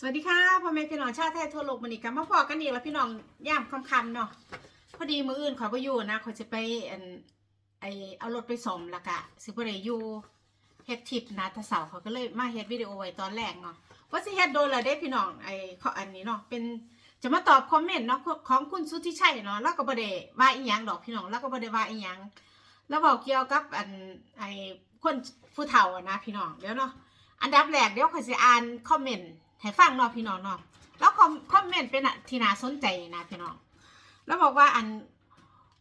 สวัสดีค่ะพ่อแม่พี่น้องชาติไทยทั่วโลกมันอีกกันมาพอกันอีกแล้วพี่น้องย่ามคำๆเนาะพอดีมืออื่นขอยไปอยู่นะขอยจะไปอันไอเอารถไปสมละกะสิบ่ได้อยู่เฮ็ดทิปนะแต่เสาเขาก็เลยมาเฮ็ดวิดีโอไว้ตอนแรกเนาะว่าสิเฮ็ดโดนละเด้พี่น้องไอข้ออันนี้เนาะเป็นจะมาตอบคอมเมนต์เนาะของคุณสุทธิชัยเนาะแล้วก็บ่ได้ว่าอีหยังดอกพี่น้องแล้วก็บ่ได้ว่าอีหยังแล้วบอกเกี่ยวกับอันไอคนผู้เฒ่านะพี่น้องเดี๋ยวเนาะอันดับแรกเดี๋ยวขอยสิอ่านคอมเมนต์ ให้ฟังเนาะพี่น้องเนาะแล้วคอมคอมเมนต์เป็นที่น่าสนใจนะพี่น้องแล้วบอกว่าอัน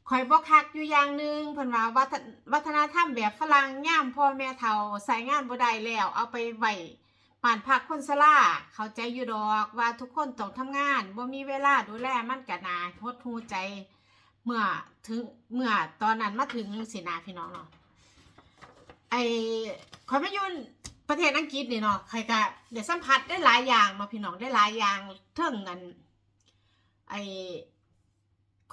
ข่อยบอกคักอยู่อย่างหนึ่งเพิ่นว่าวัฒนวัฒนธรรมแบบฝรั่งย่ามพ่อแม่เฒ่าใส่งานบ่ได้แล้ว เอาไปไว้ป่านพักคนสลาเข้าใจอยู่ดอกว่าทุกคนต้องทำงานบ่มีเวลาดูแลมันก็น่าหดหูใจ เมื่อถึงเมื่อตอนนั้นมาถึงสินาพี่น้องเนาะไอ้คอยมาอยุ่น ประเทศอังกฤษนี่เนาะใครก็เดี๋ยวสัมผัสได้หลายอย่างเนาะพี่น้องได้หลายอย่างเท่งกันไอ้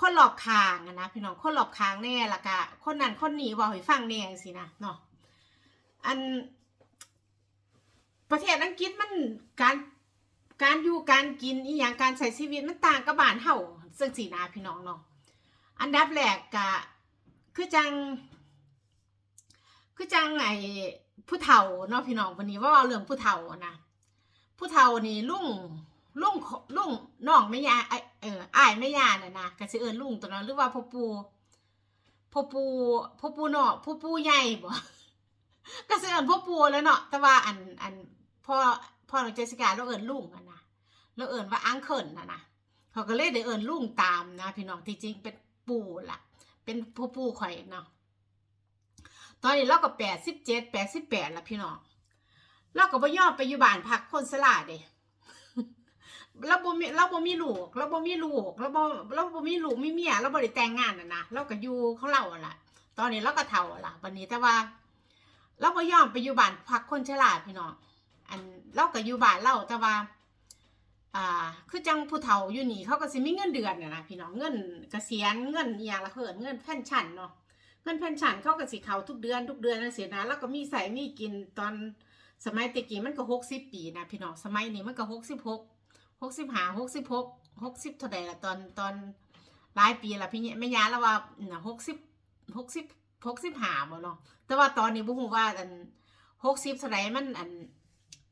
คนหลอบคางนะพี่น้องคนหลอบคางแน่ละกะคนนั้นคนนี้บอกให้ฟังแน่สินะเนาะอัน ประเทศอังกฤษมันการการอยู่การกินอีหยังการใช้ชีวิตมันต่างกับบ้านเฮาซึ่งสีนาพี่น้องเนาะอันดับแรกกะคือจัง คือจังไอ ผู้เฒ่าเนาะพี่น้องวันนี้ว่าเอาเรื่องผู้เฒ่านะผู้เฒ่านี่ลุงลุงลุงน้องไม่ยาเอออ้ายไม่ยาน่ะนะก็สิเอินลุงตัวนั้นหรือว่าพ่อปู่พ่อปู่พ่อปู่เนาะพ่อปู่ใหญ่บ่ก็สิเอินพ่อปู่แล้วเนาะแต่ว่าอันอันพ่อพ่อน้องเจสิกาเราเอินลุงอะนะเราเอินว่าอังเคิลนะนะเขาก็เลยได้เอินลุงตามนะ พี่น้องที่จริงเป็นปู่ล่ะ เป็นผู้ปู่ข่อยเนาะ ตอนนี้เราก็แปดสิบเจ็ดแปดสิบแปดละพี่น้องเราก็บ่ยอมไปอยู่บ้านพักคนสลาเด้เราบ่มีเราบ่มีลูกเราบ่มีลูกเราบ่เราบ่มีลูกมีเมียเราบ่ได้แต่งงานน่ะนะเราก็อยู่เของเราอะล่ะ ตอนนี้เราก็เฒ่าอะล่ะวันนี้แต่ว่า เราบ่ยอมไปอยู่บ้านพักคนชราพี่น้องอันเราก็อยู่บ้านเราแต่ว่า อ่า คือจังผู้เฒ่าอยู่นี่เขาก็สิมีเงินเดือนน่ะนะพี่น้องเงินเกษียณเงินอหย่างละเพิ่นเงินแพ่นชั่นเนาะ เงินแพ่นชันเขาก็สิเขาทุกเดือนทุกเดือนจังซี่นะแล้วก็มีใส่มีกินตอนสมัยตะกี้มันก็60ปีนะพี่น้องสมัยนี้มันก็66 65 66 60เท่าใดละตอนตอนหลายปีละพี่เนี่ยแม่ยาแล้วว่าน่ะ60 60 65บ่เนาะแต่ว่าตอนนี้บ่ฮู้ว่าอัน60เท่าใดมันอัน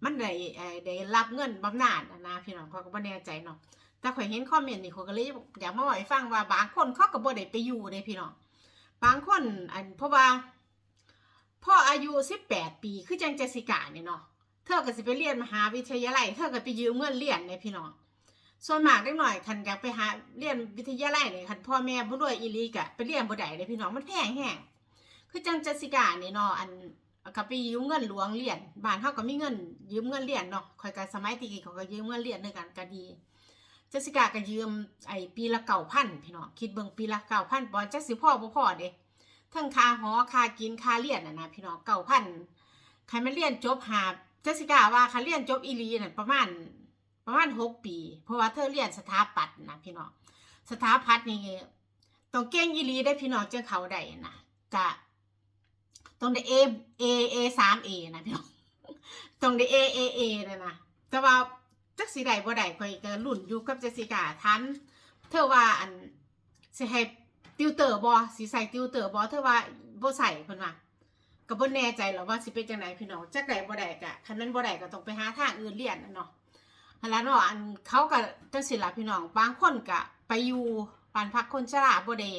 มันได้ได้รับเงินบำนาญนะพี่น้องเขาก็บ่แน่ใจเนาะแต่ข่อยเห็นคอมเมนต์นี่เขาก็เลยอยากมาบอกให้ฟังว่าบางคนเขาก็บ่ได้ไปอยู่เด้พี่น้อง บางคนอันเพราะว่าพ่ออายุ18ปีคือจังเจสิกาเนี่ยเนาะเธอก็สิไปเรียนมหาวิทยาลัยเธอก็ไปยืมเงินเรียนเนี่ยพี่น้องส่วนมากเด็กหน่อยคันอยากไปหาเรียนวิทยาลัยเนี่ยคันพ่อแม่บ่รวยอีลีกะไปเรียนบ่ได้เลยพี่น้องมันแพงแฮงคือจังเจสิกาเนี่ยเนาะอันก็ไปยืมเงินหลวงเรียนบ้านเฮาก็มีเงินยืมเงินเรียนเนาะข่อยก็สมัยตะกี้เขาก็ยืมเงินเรียนด้วยกันก็ดี เจสิกาก็ยืมไอ้ปีละ9,000พี่น้องคิดเบิ่งปีละ9,000บ่จักสิพ่อบ่พ่อเด้ทั้งค่าหอค่ากินค่าเรียนน่ะนะพี่น้อง9,000ใครมาเรียนจบหาเจสิกาว่าคันเรียนจบอีลีนั่นประมาณประมาณ6ปี เพราะว่าเธอเรียนสถาปัตย์นะพี่น้องสถาปัตย์นี่ต้องเก่งอีลีได้พี่น้องจังเขาได้นะกะต้องได้ A A A สาม A นะพี่น้องต้องได้ A A A เลยนะแต่ว่า จักสีใดบ่ได้ข่อยก็รุ่นอยู่กับเจสสิกาทันเธอว่าอันสิให้ติวเตอร์บ่สิใส่ติวเตอร์บ่เธอว่าบ่ใส่เพิ่นว่าก็บ่แน่ใจหรอกว่าสิเป็นจังไดพี่น้องจักไดบ่ได้ก็คันมันบ่ได้ก็ต้องไปหาทางอื่นเรียนน่ะเนาะหั่นล่ะเนาะอันเขาก็จังซี่ล่ะพี่น้องบางคนก็ไปอยู่บ้านพักคนชราบ่ได้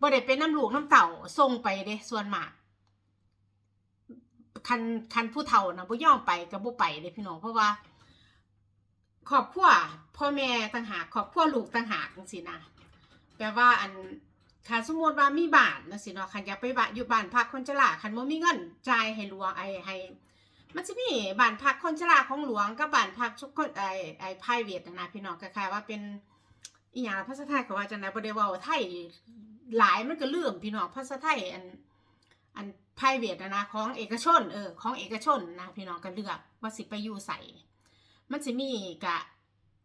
บ่ได้เป็นน้ำลูกน้ำเต่าส่งไปเด้ส่วนมากคันคันผู้เฒ่านะบ่ยอมไปก็บ่ไปเด้พี่น้องเพราะว่า ครอบครัวพ่อแม่ต่างหากครอบครัวลูกต่างหากจังซี่นะแปลว่าอันคันสมมติว่ามีบ้านจังซี่เนาะคันอยากไปบ้านอยู่บ้านพักคนชราคันบ่มีเงินจ่ายให้หลวงไอ้ให้ มันสิมีบ้านพักคนชราของหลวงกับบ้านพักทุกคนไอ้ไอ้ private นะนะพี่น้องคล้ายๆว่าเป็นอีหยังภาษาไทยก็ว่าจังได๋บ่ได้ว้าไทยหลายมันก็ลืมพี่น้องภาษาไทยอันอัน private นะนะของเอกชนเออของเอกชนนะพี่น้องก็เลือกว่าสิไปอยู่ใส่ มันสิมีกะ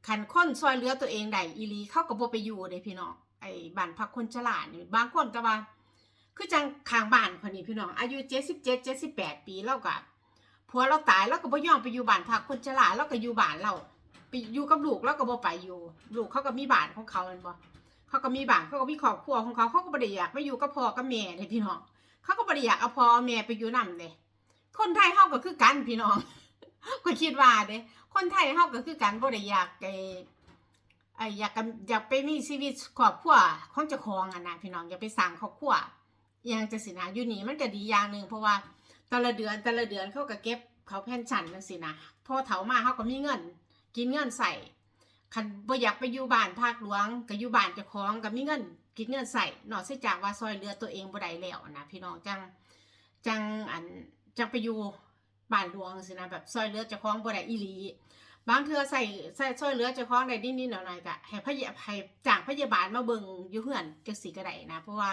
คันคนซอยเหลือตัวเองได้อีลีเข้าก็บ่ไปอยู่เด้พี่น้องไอ้บ้านพักคนชราดนี่บางคนก็ว่า คือจังขางบ้านคนนี้พี่น้องอายุ77 78ปีแล้วก็ผัวเราตายแล้วก็บ่ยอมไปอยู่บ้านพักคนชราดแล้วก็อยู่บ้านเราไปอยู่กับลูกแล้วก็บ่ไปอยู่ ลูกเขาก็มีบ้านของเขาแม่นบ่เขาก็มีบ้านเขาก็มีครอบครัวของเขาเขาก็บ่ได้อยากไปอยู่กับพ่อกับแม่เด้พี่น้องเขาก็บ่ได้อยากเอาพ่อเอาแม่ไปอยู่นำเด้คนไทยเฮาก็คือกันพี่น้อง ก็คิดว่าเด้คนไทยเฮาก็คือกันบ่ได้อยากไอ้ไอ้อยากกันอยากไปมีชีวิตครอบครัวของเจ้าของอะนะพี่น้องอยากไปสร้างครอบครัวอหยังจังซี่นะอยู่นี่มันก็ดีอย่างหนึ่งเพราะว่าแต่ละเดือนแต่ละเดือนเขาก็เก็บเขาแพ่นฉันจังสินะพอเถามาเขาก็มีเงิน กินเงินใส่คันบ่อยากไปอยู่บ้านภาคหลวงก็อยู่บ้านเจ้าของก็มีเงิน กินเงินใส่นอกเสียจากว่าซอยเหลือตัวเองบ่ได้แล้วนะพี่น้องจังจังอันจังไปอยู่ บ้านหลวงสินะแบบซอยเลือเจ้าของบ่ได้อีหลีบางเทื่อใส่ใส่ซอยเลือเจ้าของได้นิดๆหน่อยก็ให้พยาให้จางพยาบาลมาเบิ่งอยู่เฮือนจังสีก็ได้นะ เพราะว่า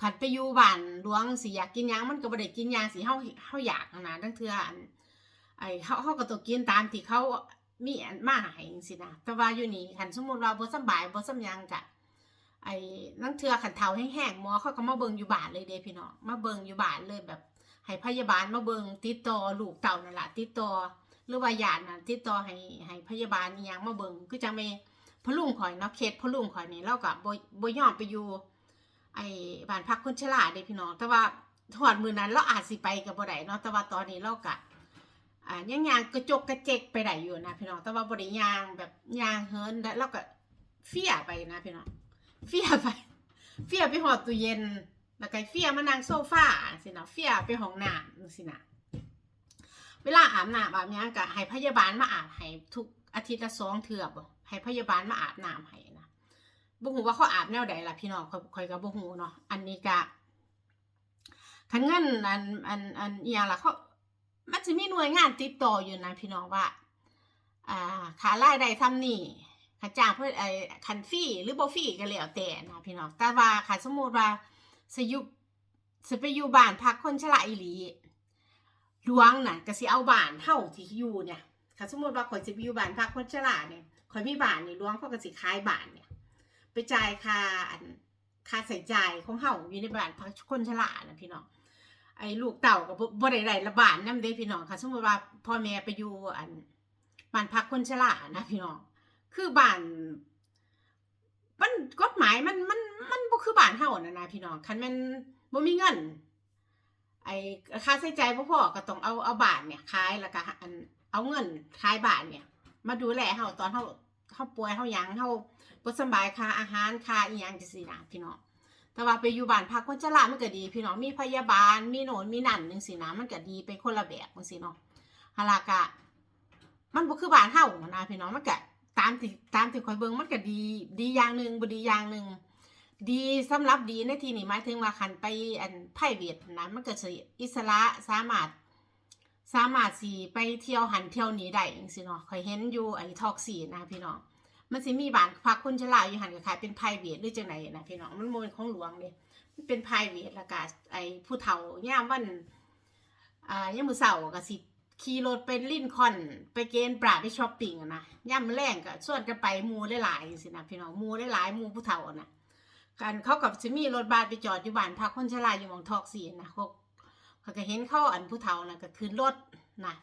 ขันไปอยู่บ้านหลวงสิอยากกินยังมันก็บ่ได้กินยังสิเฮาเฮาอยากนะทั้งเทื่อนไอ้เฮาเฮาก็ต้องกินตามที่เขามีอันมาให้จังซี่นะแต่ว่าอยู่นี่คันสมมุติว่าบ่สบายบ่สำยังก็ไอ้ทั้งเทื่อคันเฒ่าแห้งๆหมอเขาก็มาเบิงอยู่บานเลยเด้พี่น้องมาเบิงอยู่บานเลยแบบ ให้พยาบาลมาเบิงติดต่อลูกเต่านั่นแหละติดต่อหรือว่าญาติน่ะติดต่อให้ให้พยาบาลอีหยังมาเบิงคือจังแม่พลุงข่อยเนาะเคสพลุงข่อยนี่เราก็บบ่ยอมไปอยู่ไอ้บ้านพักคนชราเด้พี่น้อง แต่ว่าถอดมือนั้นเราอาจสิไปกับบ่ได้เนาะแต่ว่าตอนนี้เรากะอ่ายังยางกระจกกระเจกไปได้อยู่นะพี่น้องแต่ว่าบ่ได้ยางแบบยางเฮินแล้วเราก็เฟี้ยไปนะพี่น้องเฟี้ยไปเฟี้ยไปหอดตู้เย็น แล้วก็เฟียมานั่งโซฟาสินะเฟียไปห้องน้ำจังซี่นะเวลาอาบน้ำอาบหยังก็ให้พยาบาลมาอาบให้ทุกอาทิตย์ละสองเทื่อบ่ให้พยาบาลมาอาบน้ำให้นะบ่ฮู้ว่าเขาอาบแนวใดล่ะพี่น้องข่อยก็บ่ฮู้เนาะอันนี้ก็คันเงินอันอันอันอีหยังล่ะเขามันสิมีหน่วยงานติดต่ออยู่นะพี่น้องว่าอ่าค่ารายได้ทำนี่ค่าจ้างเพิ่นไอ้คันฟรีหรือบ่ฟรีก็แล้วแต่นะพี่น้องแต่ว่าคันสมมุติว่า สิอยู่สิไปอยู่บ้านพักคนชราอีหลีหลวงน่ะก็สิเอาบ้านเฮาที่อยู่เนี่ยคันสมมติว่าข่อยสิไปอยู่บ้านพักคนชราเนี่ยข่อยมีบ้านนี่หลวงเขาก็สิขายบ้านเนี่ย ไปจ่ายค่าค่าใส่จ่ายของเฮาอยู่ในบ้านพักคนชรานะพี่น้องไอ้ลูกเต่าก็บ่บ่ได้ได้ละบาทนำเด้พี่น้องค่ะ สมมติว่าพ่อแม่ไปอยู่อันบ้านพักคนชรานะพี่น้องคือบ้าน มันกฎหมายมันมันมันบ่คือบ้านเฮานั่นนะพี่น้องคันม่นบ่มีเงิน ไอ้ค่าใช้จ่ายบ่พอก็ต้องเอาเอาบ้านเนี่ยขายแล้วก็อันเอาเงินขายบ้านเนี่ย มาดูแลเฮาตอนเฮาเฮาป่วยเฮาหยังเฮาบ่สบายค่าอาหารค่าอีหยังจังซี่นะพี่น้องแต่ว่าไปอยู่บ้านพักคนชรามันก็ดี พี่น้องมีพยาบาลมีโน่นมีนั่นจังซี่นะมันก็ดีไปคนละแบบจังซี่เนาะหนลากะ มันบ่คือบ้านเฮานะพี่น้องมันก็ ตามที่ตามที่ข่อยเบิ่งมันก็ดี ดีอย่างหนึ่งบ่ดีอย่างหนึ่งดีสำหรับดีในที่นี้หมายถึงว่าคันไปอันไพรเวทนะมันก็สิอิสระสามารถ สามารถสิไปเที่ยวหันเที่ยวนี้ได้จังซี่เนาะข่อยเห็นอยู่ไอ้ทอกสีนะพี่น้องมันสิมีบ้านพักคนชราอยู่หันก็ขายเป็นไพรเวทหรือจังไดนะพี่น้องมันบ่แม่นของหลวงเด้มันเป็นไพรเวทแล้วก็ไอ้ผู้เฒ่ายามวันอ่ายามมื้อเช้าก็สิ ขี่รถไปลินคอน ไปเกณฑ์ปลาไปช้อปปิ้งอะนะยามมื้อแลงก็ชวนกันไปมูหลายๆจังซี่นะพี่น้องมูหลายๆมูผู้เฒ่าอะนะกันเขากับสิมีรถบัสไปจอดอยู่บ้านพักคนชราอยู่หมองทอกสีนะเขาเขาก็เห็นเขาอันผู้เฒ่าน่ะก็ขึ้นรถนะ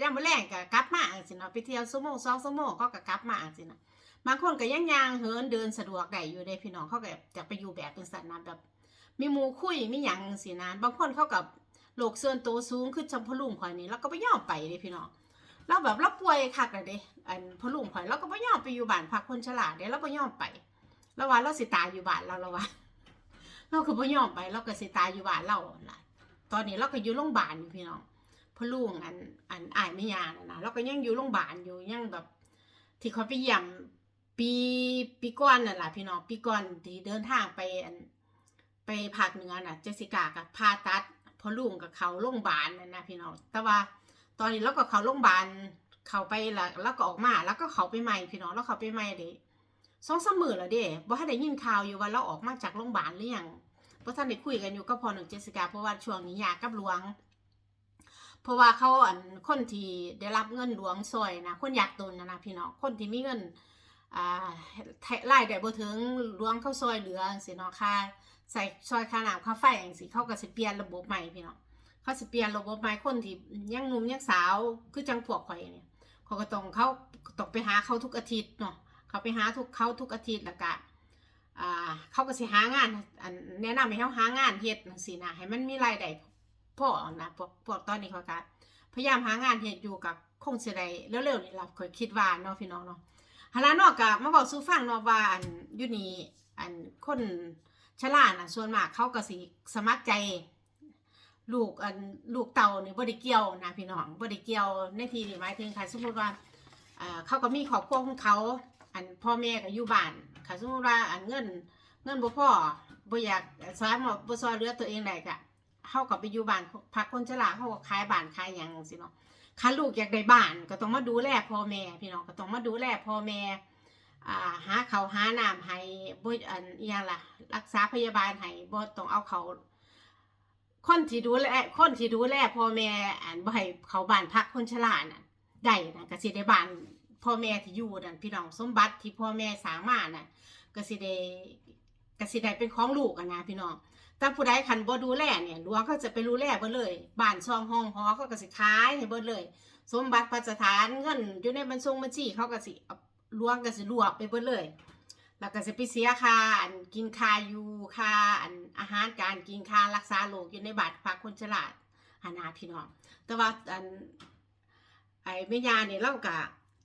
ยามมื้อแลงก็กลับมาจังซี่เนะไปเที่ยวชั่วโมงสองชั่วโมงเขาก็กลับมาจังซี่นะบางคนก็ยังยางเหินเดินสะดวกได้อยู่เด้พี่น้องเขาก็จะไปอยู่แบบเป็นสันนะแบบมีมูคุยมีหยังสินะบางคนเขากับ โลกเสื่อนโตวสูงขึ้นจำพลุงข่อยนี่แล้วก็ไม่ยอมไปเด้พี่น้องเราแบบเราป่วยคักเลยเด้อันพะลุงข่อยเราก็ไม่ยอมไปอยู่บ้านพักคนชราดเด้เราไม่ยอมไปเราว่าเราสิตายอยู่บ้านเราเราว่าเราก็ไม่ยอมไปเราก็สิตายอยู่บ้านเราล่ะตอนนี้เราก็อยู่โรงพยาบาลอยู่พี่น้องพะลุงอันอันอายไม่ยานนะเราก็ยังอยู่โรงพยาบาลอยู่ยังแบบ ที่เขาไปเยี่ยมปีปีก่อนนั่นแหละพี่น้องปีก่อนที่เดินทางไปอันไปภาคเหนือน่ะเจสิกากับพาตัด อลุงกับเขาโรงพยาบาลนั่นนะพี่น้อง แต่ว่าตอนนี้เราก็เขาโรงพยาบาลเขาไปแล้วแล้วก็ออกมา แล้วก็เขาไปใหม่พี่น้องแล้วเขาไปใหม่เด้สองสามมื้อแล้วเด้บ่ทันได้ยินข่าวอยู่ว่าเราออกมาจากโรงพยาบาลหรือยังบ่ทันได้คุยกันอยู่กับพ่อหนึ่งเจสิก้าเพราะว่าช่วงนี้ยากกับหลวง เพราะว่าเขาอันคนที่ได้รับเงินหลวงซอยนะคนอยากตนนะนะพี่น้องคนที่มีเงินอ่ารายได้บ่ถึงหลวงเขาซอยเหลือจังซี่เนาะค่า ใส่ซอยค่าน้ำค่าไฟจังซี่เข้าก็สิเปลี่ยนระบบใหม่พี่น้องเขาสิเปลี่ยนระบบใหม่คนที่ยังหนุ่มยังสาวคือจังพวกข่อยเนี่ยเขาก็ต้องเขาต้องไปหาเขาทุกอาทิตย์เนาะเขาไปหาทุกเขาทุกอาทิตย์ล้วก็อ่าเขาก็สิหางานแนะนำให้เขาหางานเฮ็ดจังซี่นะให้มันมีรายได้พอนะพวกพวกตอนนี้เขาก็พยายามหางานเฮ็ดอยู่กับคงสิได้เร็วๆนี่ล่ะข่อยคิดว่าเนาะพี่น้องเนาะหาลานอกก็มาบอกสู่ฟังเนาะว่าอันอยู่นี่อันคน ชราดน่ะส่วนมากเขาก็สิสมัครใจ ลูกอันลูกเต่านี่บ่ได้เกี่ยวนะพี่น้องบ่ได้เกี่ยวในทีนี่หมายถึงค่ะสมมติว่าเขาก็มีครอบครัวของเขา อันพ่อแม่ก็อยู่บ้านค่ะสมมติว่าอันเงินเงินบ่พ่อบ่อยากสามาบ่ซอยเหลือตัวเองได้ก็เฮาก็ไปอยู่บ้านพักคนชราดเฮาก็ขายบ้านขายหยังจังซี่เนาะคันลูกอยากได้บ้านก็ต้องมาดูแลพ่อแม่พี่น้องก็ต้องมาดูแลพ่อแม่ อ่าหาข้าหาน้ำให้บ่อันอีหยังล่ะ รักษาพยาบาลให้บ่ต้องเอาเขาคนที่ดูแลคนที่ดูแลพ่อแม่อันบ่ให้เขาบ้านพักคนชราน่ะได้นะก็สิได้บ้านพ่อแม่ที่อยู่นั่นพี่น้องสมบัติที่พ่อแม่สร้างมาน่ะก็สิได้ก็สิได้เป็นของลูกอะนะพี่น้องแต่ผู้ใดคันบ่ดูแลเนี่ยหลวงเขาจะไปดูแลเบิดเลยบ้านช่องห้องหอเขาก็สิขายให้เบิดเลย สมบัติพัสถานเงินอยู่ในบัญชงบัญชีเขาก็สิ ล้วงก็สิรวบไปเบิดเลย แล้วก็จะไปเสียค่าอันกินค่าอยู่ค่าอันอาหารการกินค่ารักษาโรคอยู่ในบัตรพักคนฉลาดอานาพี่น้องแต่ว่าอันไอ้แม่ยาเนี่ยเราก็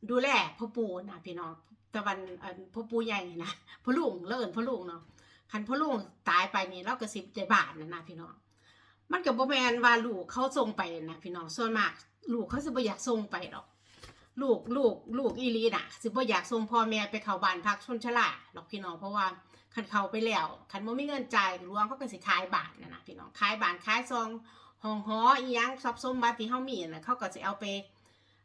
ดูแลพ่อปู่นะพี่น้องต่วันอันพ่อปู่ใหญ่นะพ่อลุงเลิ่นพ่อลุงเนาะคันพ่อลุงตายไปนี่เราก็สิบใจบาทนะนะพี่น้องมันก็บ่แมนว่าลูกเขาส่งไปนะพี่น้องส่วนมากลูกเขาสิบ่อยากส่งไปหรอก ลูกลูกลูกอีลีน่ะสิบ่อยากส่งพ่อแม่ไปเข้าบ้านพักชนชราหรอกพี่น้องเพราะว่าคันเขาไปแล้วคันบ่มีเงินจ่ายหลวงเขาก็สิขายบ้านน่ะนะพี่น้องขายบ้านขายซองห้องหออีหยังทรัพย์สมบัติที่เฮามีน่ะเขาก็สิเอาไป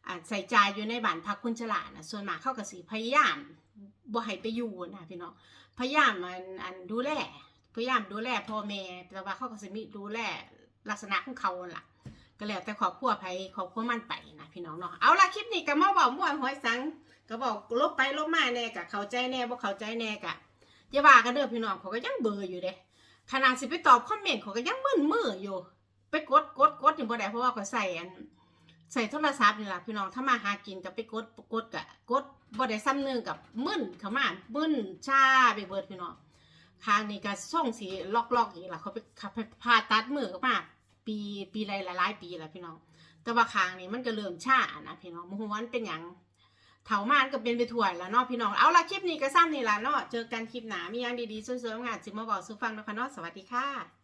อ่าใส่ใจอยู่ในบ้านพักคนชราน่ะส่วนมากเขาก็สิพยายามบ่ให้ไปอยู่นะพี่น้องพยายามอันอันดูแลพยายามดูแลพ่อแม่แต่ว่าเขาก็สิมีดูแลลักษณะของเขาล่ะ ก็แล้วแต่ครอบครัวไผครอบครัวมันไปนะพี่น้องเนาะเอาละคลิปนี้ก็มาเว้าม่วนหอยสังก็บอกลบไปลบมาแน่กะเข้าใจแน่บ่เข้าใจแน่กะอย่าว่ากันเด้อพี่น้องเขาก็ยังเบลออยู่เด้ขนาดสิไปตอบคอมเมนต์เขาก็ยังมึนมืออยู่ ไปกดกดกดนี่บ่ได้เพราะว่าเขาใส่อันใส่โทรศัพท์นี่แหละพี่น้องถ้ามาหากินก็ไปกดกดกะกดบ่ได้ซ้ำเนึงกับมึนเขามามึนชาไปเบิดพี่น้องคางนี้ก็ส่งสีล็อกๆอีกล่ะเขาไปขับไปผ่าตัดมือก็มา ปีปีหลายหลายปีแล้วพี่น้อง แต่ว่าคางนี้มันก็เริ่มช้านะพี่น้องมหัวันเป็นอย่างเถามานก็เป็นไปถ่วยแล้วเนาะพี่น้อง เอาละคลิปนี้ก็สั้นนี่ละเนาะ เจอกันคลิปหนามีอยังดีๆสวยๆงานจิมาบอกสู่ฟังนะคะเนาะ สวัสดีค่ะ